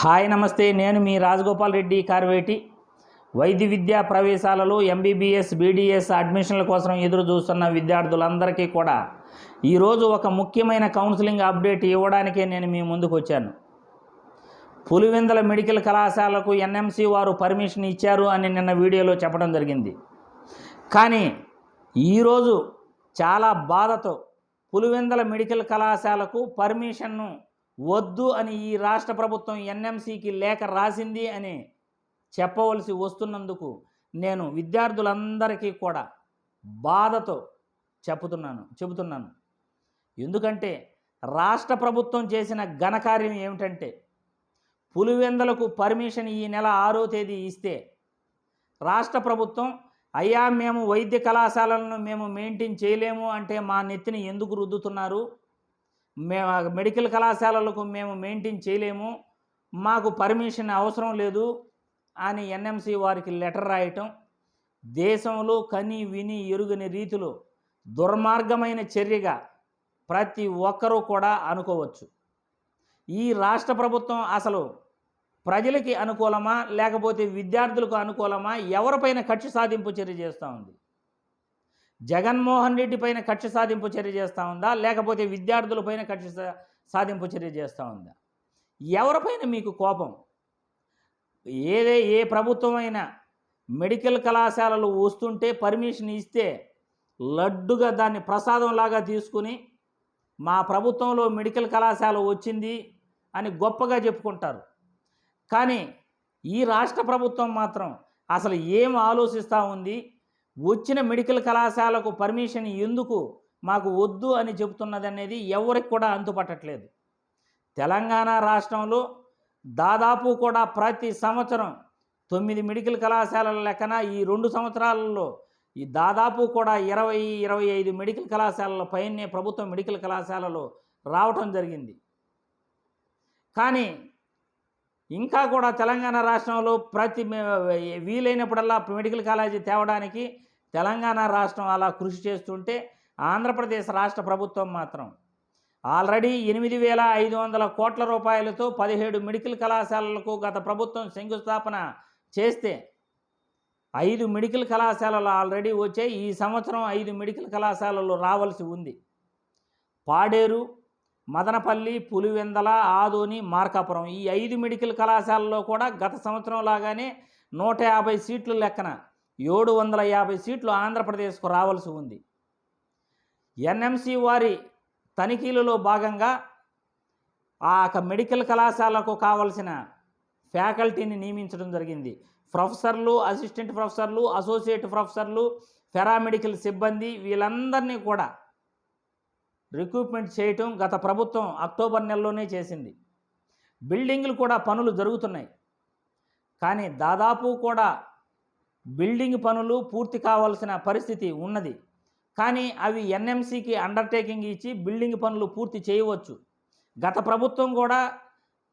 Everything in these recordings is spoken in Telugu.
హాయ్ నమస్తే. నేను మీ రాజగోపాల్ రెడ్డి కార్వేటి. వైద్య విద్యా ప్రవేశాలలో ఎంబీబీఎస్ బీడీఎస్ అడ్మిషన్ల కోసం ఎదురు చూస్తున్న విద్యార్థులందరికీ కూడా ఈరోజు ఒక ముఖ్యమైన కౌన్సిలింగ్ అప్డేట్ ఇవ్వడానికే నేను మీ ముందుకు వచ్చాను. పులివెందుల మెడికల్ కళాశాలకు ఎన్ఎంసి వారు పర్మిషన్ ఇచ్చారు అని నిన్న వీడియోలో చెప్పడం జరిగింది. కానీ ఈరోజు చాలా బాధతో పులివెందుల మెడికల్ కళాశాలకు పర్మిషన్ను వద్దు అని ఈ రాష్ట్ర ప్రభుత్వం ఎన్ఎంసికి లేఖ రాసింది అని చెప్పవలసి వస్తున్నందుకు నేను విద్యార్థులందరికీ కూడా బాధతో చెప్తున్నాను చెబుతున్నాను. ఎందుకంటే రాష్ట్ర ప్రభుత్వం చేసిన ఘనకార్యం ఏమిటంటే పులివెందలకు పర్మిషన్ ఈ నెల ఆరో తేదీ ఇస్తే రాష్ట్ర ప్రభుత్వం అయ్యా మేము వైద్య కళాశాలలను మేము మెయింటైన్ చేయలేము అంటే మా నెత్తిని ఎందుకు రుద్దుతున్నారు? మేము మెడికల్ కళాశాలలకు మేము మెయింటైన్ చేయలేము. మాకు పర్మిషన్ అవసరం లేదు అని ఎన్ఎంసి వారికి లెటర్ రాయటం దేశంలో కని విని ఎరుగని రీతిలో దుర్మార్గమైన చర్యగా ప్రతి ఒక్కరూ కూడా అనుకోవచ్చు. ఈ రాష్ట్ర ప్రభుత్వం అసలు ప్రజలకి అనుకూలమా? లేకపోతే విద్యార్థులకు అనుకూలమా? ఎవరిపైన కక్ష సాధింపు చర్య చేస్తూ ఉంది? జగన్మోహన్ రెడ్డి పైన కక్ష సాధింపు చర్య చేస్తూ ఉందా? లేకపోతే విద్యార్థులపైన కక్ష సాధింపు చర్య చేస్తూ ఉందా? ఎవరిపైన మీకు కోపం? ఏదే ఏ ప్రభుత్వమైనా మెడికల్ కళాశాలలు వస్తుంటే పర్మిషన్ ఇస్తే లడ్డుగా దాన్ని ప్రసాదంలాగా తీసుకుని మా ప్రభుత్వంలో మెడికల్ కళాశాల వచ్చింది అని గొప్పగా చెప్పుకుంటారు. కానీ ఈ రాష్ట్ర ప్రభుత్వం మాత్రం అసలు ఏం ఆలోచిస్తూ ఉంది? వచ్చిన మెడికల్ కళాశాలకు పర్మిషన్ ఎందుకు మాకు వద్దు అని చెబుతున్నది అనేది ఎవరికి కూడా అంతుపట్టట్లేదు. తెలంగాణ రాష్ట్రంలో దాదాపు కూడా ప్రతి సంవత్సరం తొమ్మిది మెడికల్ కళాశాలల లెక్కన ఈ రెండు సంవత్సరాలలో ఈ దాదాపు కూడా ఇరవై ఇరవై ఐదు మెడికల్ కళాశాలల పైనే ప్రభుత్వ మెడికల్ కళాశాలలో రావటం జరిగింది. కానీ ఇంకా కూడా తెలంగాణ రాష్ట్రంలో ప్రతి వీలైనప్పుడల్లా మెడికల్ కాలేజీ తేవడానికి తెలంగాణ రాష్ట్రం అలా కృషి చేస్తుంటే ఆంధ్రప్రదేశ్ రాష్ట్ర ప్రభుత్వం మాత్రం ఆల్రెడీ ఎనిమిది వేల ఐదు వందల కోట్ల రూపాయలతో పదిహేడు మెడికల్ కళాశాలలకు గత ప్రభుత్వం శంకుస్థాపన చేస్తే ఐదు మెడికల్ కళాశాలలు ఆల్రెడీ వచ్చాయి. ఈ సంవత్సరం ఐదు మెడికల్ కళాశాలలు రావాల్సి ఉంది. పాడేరు మదనపల్లి పులివెందల ఆదోని మార్కాపురం ఈ ఐదు మెడికల్ కళాశాలలో కూడా గత సంవత్సరం లాగానే నూట యాభై సీట్లు లెక్కన ఏడు వందల యాభై సీట్లు ఆంధ్రప్రదేశ్కు రావాల్సి ఉంది. ఎన్ఎంసి వారి తనిఖీలలో భాగంగా ఆ యొక్క మెడికల్ కళాశాలకు కావలసిన ఫ్యాకల్టీని నియమించడం జరిగింది. ప్రొఫెసర్లు అసిస్టెంట్ ప్రొఫెసర్లు అసోసియేట్ ప్రొఫెసర్లు పారామెడికల్ సిబ్బంది వీళ్ళందరినీ కూడా రిక్రూట్మెంట్ చేయటం గత ప్రభుత్వం అక్టోబర్ నెలలోనే చేసింది. బిల్డింగ్లు కూడా పనులు జరుగుతున్నాయి. కానీ దాదాపు కూడా బిల్డింగ్ పనులు పూర్తి కావాల్సిన పరిస్థితి ఉన్నది. కానీ అవి ఎన్ఎంసికి అండర్టేకింగ్ ఇచ్చి బిల్డింగ్ పనులు పూర్తి చేయవచ్చు. గత ప్రభుత్వం కూడా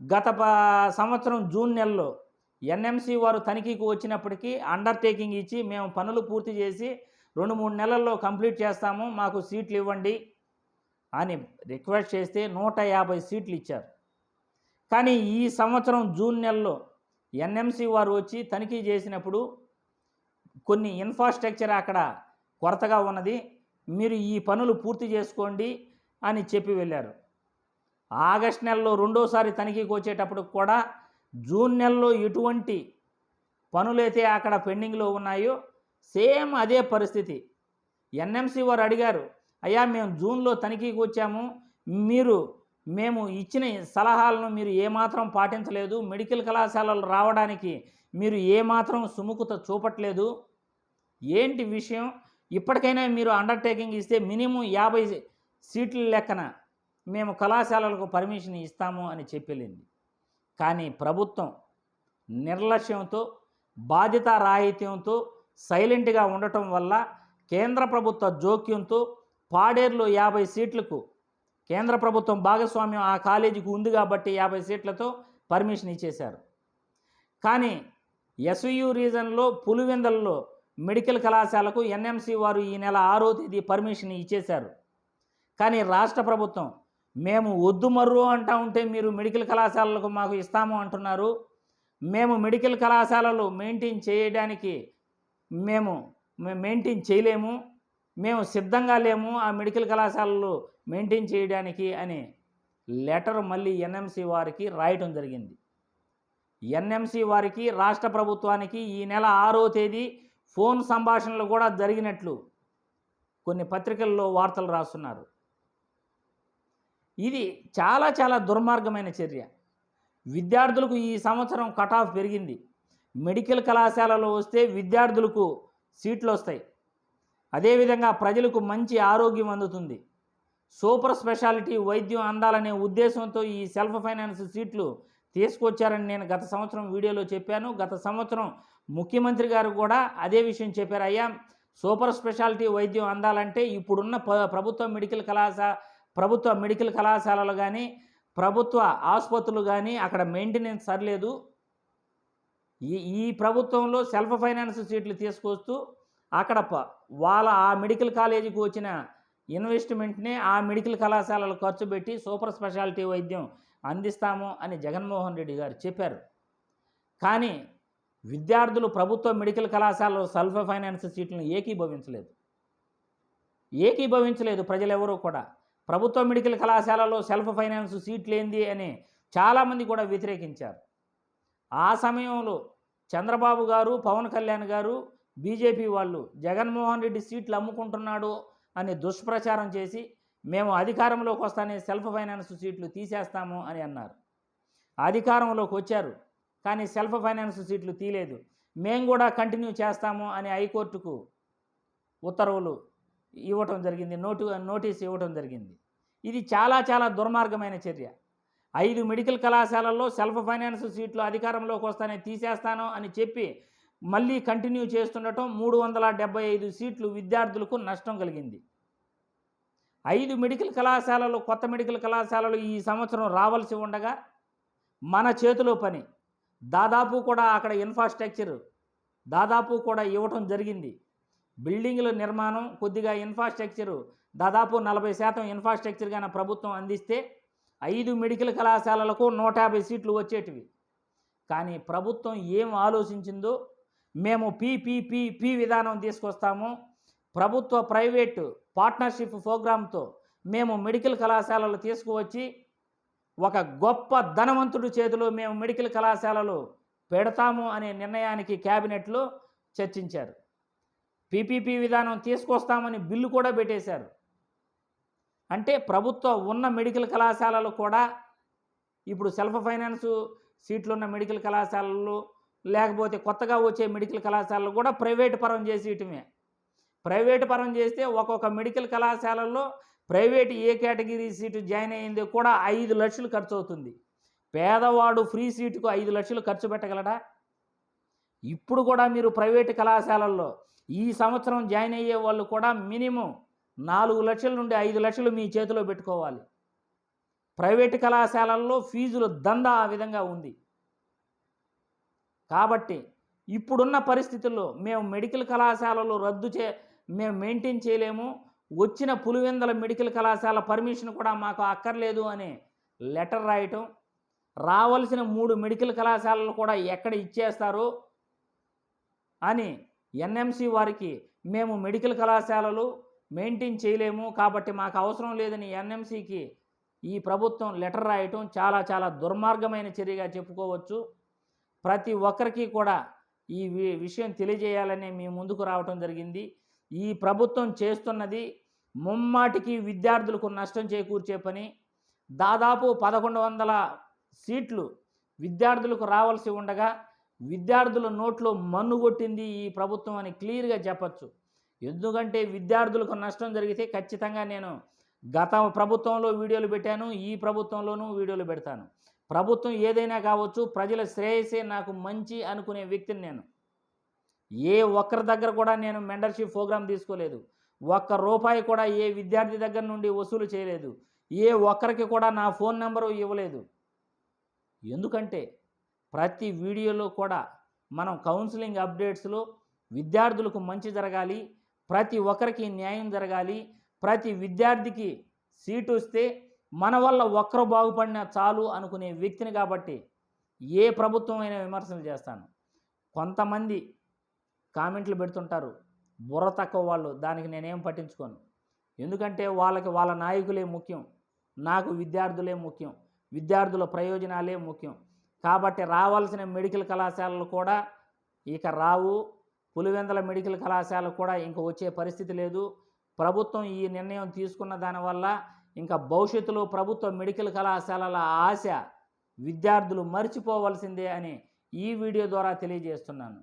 గత సంవత్సరం జూన్ నెలలో ఎన్ఎంసి వారు తనిఖీకి వచ్చినప్పటికీ అండర్టేకింగ్ ఇచ్చి మేము పనులు పూర్తి చేసి రెండు మూడు నెలల్లో కంప్లీట్ చేస్తాము మాకు సీట్లు ఇవ్వండి అని రిక్వెస్ట్ చేస్తే నూట యాభై సీట్లు ఇచ్చారు. కానీ ఈ సంవత్సరం జూన్ నెలలో ఎన్ఎంసి వారు వచ్చి తనిఖీ చేసినప్పుడు కొన్ని ఇన్ఫ్రాస్ట్రక్చర్ అక్కడ కొరతగా ఉన్నది. మీరు ఈ పనులు పూర్తి చేసుకోండి అని చెప్పి వెళ్ళారు. ఆగస్ట్ నెలలో రెండోసారి తనిఖీకి వచ్చేటప్పుడు కూడా జూన్ నెలలో ఎటువంటి పనులైతే అక్కడ పెండింగ్లో ఉన్నాయో సేమ్ అదే పరిస్థితి. ఎన్ఎంసి వారు అడిగారు అయ్యా మేము జూన్లో తనిఖీకి వచ్చాము. మీరు మేము ఇచ్చిన సలహాలను మీరు ఏమాత్రం పాటించలేదు. మెడికల్ కళాశాలలు రావడానికి మీరు ఏమాత్రం సుముఖత చూపట్లేదు. ఏంటి విషయం? ఇప్పటికైనా మీరు అండర్టేకింగ్ ఇస్తే మినిమం యాభై సీట్ల లెక్కన మేము కళాశాలలకు పర్మిషన్ ఇస్తాము అని చెప్పెళ్ళింది కానీ ప్రభుత్వం నిర్లక్ష్యంతో బాధ్యతారాహిత్యంతో సైలెంట్గా ఉండటం వల్ల కేంద్ర ప్రభుత్వ జోక్యంతో పాడేరులో యాభై సీట్లకు కేంద్ర ప్రభుత్వం భాగస్వామ్యం ఆ కాలేజీకి ఉంది కాబట్టి యాభై సీట్లతో పర్మిషన్ ఇచ్చేశారు. కానీ ఎస్యు రీజన్లో పులివెందల్లో మెడికల్ కళాశాలకు ఎన్ఎంసి వారు ఈ నెల ఆరో తేదీ పర్మిషన్ ఇచ్చేశారు. కానీ రాష్ట్ర ప్రభుత్వం మేము వద్దు మర్రు అంటా ఉంటే మీరు మెడికల్ కళాశాలలకు మాకు ఇస్తాము అంటున్నారు. మేము మెడికల్ కళాశాలలు మెయింటైన్ చేయడానికి మేము మేము మెయింటైన్ చేయలేము. మేము సిద్ధంగా లేము ఆ మెడికల్ కళాశాలలు మెయింటైన్ చేయడానికి అని లెటర్ మళ్ళీ ఎన్ఎంసి వారికి రాయటం జరిగింది. ఎన్ఎంసి వారికి రాష్ట్ర ప్రభుత్వానికి ఈ నెల ఆరో తేదీ ఫోన్ సంభాషణలు కూడా జరిగినట్లు కొన్ని పత్రికల్లో వార్తలు రాస్తున్నారు. ఇది చాలా చాలా దుర్మార్గమైన చర్య. విద్యార్థులకు ఈ సంవత్సరం కట్ ఆఫ్ పెరిగింది. మెడికల్ కళాశాలలో వస్తే విద్యార్థులకు సీట్లు వస్తాయి. అదేవిధంగా ప్రజలకు మంచి ఆరోగ్యం అందుతుంది. సూపర్ స్పెషాలిటీ వైద్యం అందాలనే ఉద్దేశంతో ఈ సెల్ఫ్ ఫైనాన్స్ సీట్లు తీసుకొచ్చారని నేను గత సంవత్సరం వీడియోలో చెప్పాను. గత సంవత్సరం ముఖ్యమంత్రి గారు కూడా అదే విషయం చెప్పారు. అయ్యా సూపర్ స్పెషాలిటీ వైద్యం అందాలంటే ఇప్పుడున్న ప- ప్రభుత్వ మెడికల్ కళాశాల ప్రభుత్వ మెడికల్ కళాశాలలు కానీ ప్రభుత్వ ఆసుపత్రులు కానీ అక్కడ మెయింటెనెన్స్ సరిలేదు. ఈ ఈ ప్రభుత్వంలో సెల్ఫ్ ఫైనాన్స్ సీట్లు తీసుకొస్తూ అక్కడ ప- వాళ్ళ ఆ మెడికల్ కాలేజీకి వచ్చిన ఇన్వెస్ట్మెంట్ని ఆ మెడికల్ కళాశాలలు ఖర్చు పెట్టి సూపర్ స్పెషాలిటీ వైద్యం అందిస్తాము అని జగన్మోహన్ రెడ్డి గారు చెప్పారు. కానీ విద్యార్థులు ప్రభుత్వ మెడికల్ కళాశాలలో సెల్ఫ్ ఫైనాన్స్ సీట్లను ఏకీభవించలేదు. ఏకీభవించలేదు ప్రజలెవరూ కూడా. ప్రభుత్వ మెడికల్ కళాశాలలో సెల్ఫ్ ఫైనాన్స్ సీట్లు ఏంది అని చాలామంది కూడా వ్యతిరేకించారు. ఆ సమయంలో చంద్రబాబు గారు పవన్ కళ్యాణ్ గారు బీజేపీ వాళ్ళు జగన్మోహన్ రెడ్డి సీట్లు అమ్ముకుంటున్నాడు అని దుష్ప్రచారం చేసి మేము అధికారంలోకి వస్తానే సెల్ఫ్ ఫైనాన్స్ సీట్లు తీసేస్తాము అని అన్నారు. అధికారంలోకి వచ్చారు కానీ సెల్ఫ్ ఫైనాన్స్ సీట్లు తీయలేదు మేము కూడా కంటిన్యూ చేస్తాము అని హైకోర్టుకు ఉత్తర్వులు ఇవ్వటం జరిగింది నోటు నోటీస్ ఇవ్వటం జరిగింది. ఇది చాలా చాలా దుర్మార్గమైన చర్య. ఐదు మెడికల్ కళాశాలల్లో సెల్ఫ్ ఫైనాన్స్ సీట్లు అధికారంలోకి వస్తానే తీసేస్తాను అని చెప్పి మళ్ళీ కంటిన్యూ చేస్తుండటం మూడు వందల డెబ్బై ఐదు సీట్లు విద్యార్థులకు నష్టం కలిగింది. ఐదు మెడికల్ కళాశాలలు కొత్త మెడికల్ కళాశాలలు ఈ సంవత్సరం రావాల్సి ఉండగా మన చేతిలో పని. దాదాపు కూడా అక్కడ ఇన్ఫ్రాస్ట్రక్చర్ దాదాపు కూడా ఇవ్వటం జరిగింది. బిల్డింగుల నిర్మాణం కొద్దిగా ఇన్ఫ్రాస్ట్రక్చరు దాదాపు నలభై శాతం ఇన్ఫ్రాస్ట్రక్చర్ కానీ ప్రభుత్వం అందిస్తే ఐదు మెడికల్ కళాశాలలకు నూట యాభై సీట్లు వచ్చేటివి. కానీ ప్రభుత్వం ఏం ఆలోచించిందో మేము పీపీపీపీ విధానం తీసుకొస్తాము. ప్రభుత్వ ప్రైవేటు పార్ట్నర్షిప్ ప్రోగ్రాంతో మేము మెడికల్ కళాశాలలు తీసుకువచ్చి ఒక గొప్ప ధనవంతుడి చేతిలో మేము మెడికల్ కళాశాలలు పెడతాము అనే నిర్ణయానికి క్యాబినెట్లో చర్చించారు. పీపీపీ విధానం తీసుకొస్తామని బిల్లు కూడా పెట్టేశారు. అంటే ప్రభుత్వ ఉన్న మెడికల్ కళాశాలలు కూడా ఇప్పుడు సెల్ఫ్ ఫైనాన్స్ సీట్లు ఉన్న మెడికల్ కళాశాలలు లేకపోతే కొత్తగా వచ్చే మెడికల్ కళాశాలలు కూడా ప్రైవేట్ పరం చేసేయటమే. ప్రైవేట్ పరం చేస్తే ఒక్కొక్క మెడికల్ కళాశాలల్లో private A category seat join అయ్యింది కూడా ఐదు లక్షలు ఖర్చు అవుతుంది పేదవాడు ఫ్రీ సీటుకు ఐదు లక్షలు ఖర్చు పెట్టగలడా? ఇప్పుడు కూడా మీరు ప్రైవేట్ కళాశాలల్లో ఈ సంవత్సరం జాయిన్ అయ్యే వాళ్ళు కూడా మినిమం నాలుగు లక్షల నుండి ఐదు లక్షలు మీ చేతిలో పెట్టుకోవాలి. ప్రైవేట్ కళాశాలల్లో ఫీజులు దందా ఆ విధంగా ఉంది. కాబట్టి ఇప్పుడున్న పరిస్థితుల్లో మేము మెడికల్ కళాశాలలు రద్దు చే మేము మెయింటైన్ చేయలేము. వచ్చిన పులివెందల మెడికల్ కళాశాల పర్మిషన్ కూడా మాకు అక్కర్లేదు అని లెటర్ రాయటం. రావలసిన మూడు మెడికల్ కళాశాలలు కూడా ఎక్కడ ఇచ్చేస్తారు అని ఎన్ఎంసి వారికి మేము మెడికల్ కళాశాలలు మెయింటైన్ చేయలేము కాబట్టి మాకు అవసరం లేదని ఎన్ఎంసికి ఈ ప్రభుత్వం లెటర్ రాయటం చాలా చాలా దుర్మార్గమైన చర్యగా చెప్పుకోవచ్చు. ప్రతి ఒక్కరికి కూడా ఈ వి- విషయం తెలియజేయాలని మీ ముందుకు రావటం జరిగింది. ఈ ప్రభుత్వం చేస్తున్నది ముమ్మాటికి విద్యార్థులకు నష్టం చేకూర్చే పని. దాదాపు పదకొండు వందల సీట్లు విద్యార్థులకు రావాల్సి ఉండగా విద్యార్థుల నోట్లో మన్ను కొట్టింది ఈ ప్రభుత్వం అని క్లియర్గా చెప్పచ్చు. ఎందుకంటే విద్యార్థులకు నష్టం జరిగితే ఖచ్చితంగా నేను గత ప్రభుత్వంలో వీడియోలు పెట్టాను ఈ ప్రభుత్వంలోనూ వీడియోలు పెడతాను. ప్రభుత్వం ఏదైనా కావచ్చు ప్రజల శ్రేయసే నాకు మంచి అనుకునే వ్యక్తిని నేను. ఏ ఒక్కరి దగ్గర కూడా నేను మెండర్షిప్ ప్రోగ్రామ్ తీసుకోలేదు. ఒక్క రూపాయి కూడా ఏ విద్యార్థి దగ్గర నుండి వసూలు చేయలేదు. ఏ ఒక్కరికి కూడా నా ఫోన్ నెంబరు ఇవ్వలేదు. ఎందుకంటే ప్రతి వీడియోలో కూడా మనం కౌన్సిలింగ్ అప్డేట్స్లో విద్యార్థులకు మంచి జరగాలి ప్రతి ఒక్కరికి న్యాయం జరగాలి ప్రతి విద్యార్థికి సీటు వస్తే మన వల్ల ఒక్కరు బాగుపడినా చాలు అనుకునే వ్యక్తిని కాబట్టి ఏ ప్రభుత్వం అయినా విమర్శలు చేస్తాను. కొంతమంది కామెంట్లు పెడుతుంటారు బుర్ర తక్కువ వాళ్ళు దానికి నేనేం పట్టించుకోను. ఎందుకంటే వాళ్ళకి వాళ్ళ నాయకులే ముఖ్యం నాకు విద్యార్థులే ముఖ్యం విద్యార్థుల ప్రయోజనాలే ముఖ్యం. కాబట్టి రావాల్సిన మెడికల్ కళాశాలలు కూడా ఇక రావు పులివెందల మెడికల్ కళాశాల కూడా ఇంక వచ్చే పరిస్థితి లేదు. ప్రభుత్వం ఈ నిర్ణయం తీసుకున్న దానివల్ల ఇంకా భవిష్యత్తులో ప్రభుత్వ మెడికల్ కళాశాలల ఆశ విద్యార్థులు మర్చిపోవలసిందే అని ఈ వీడియో ద్వారా తెలియజేస్తున్నాను.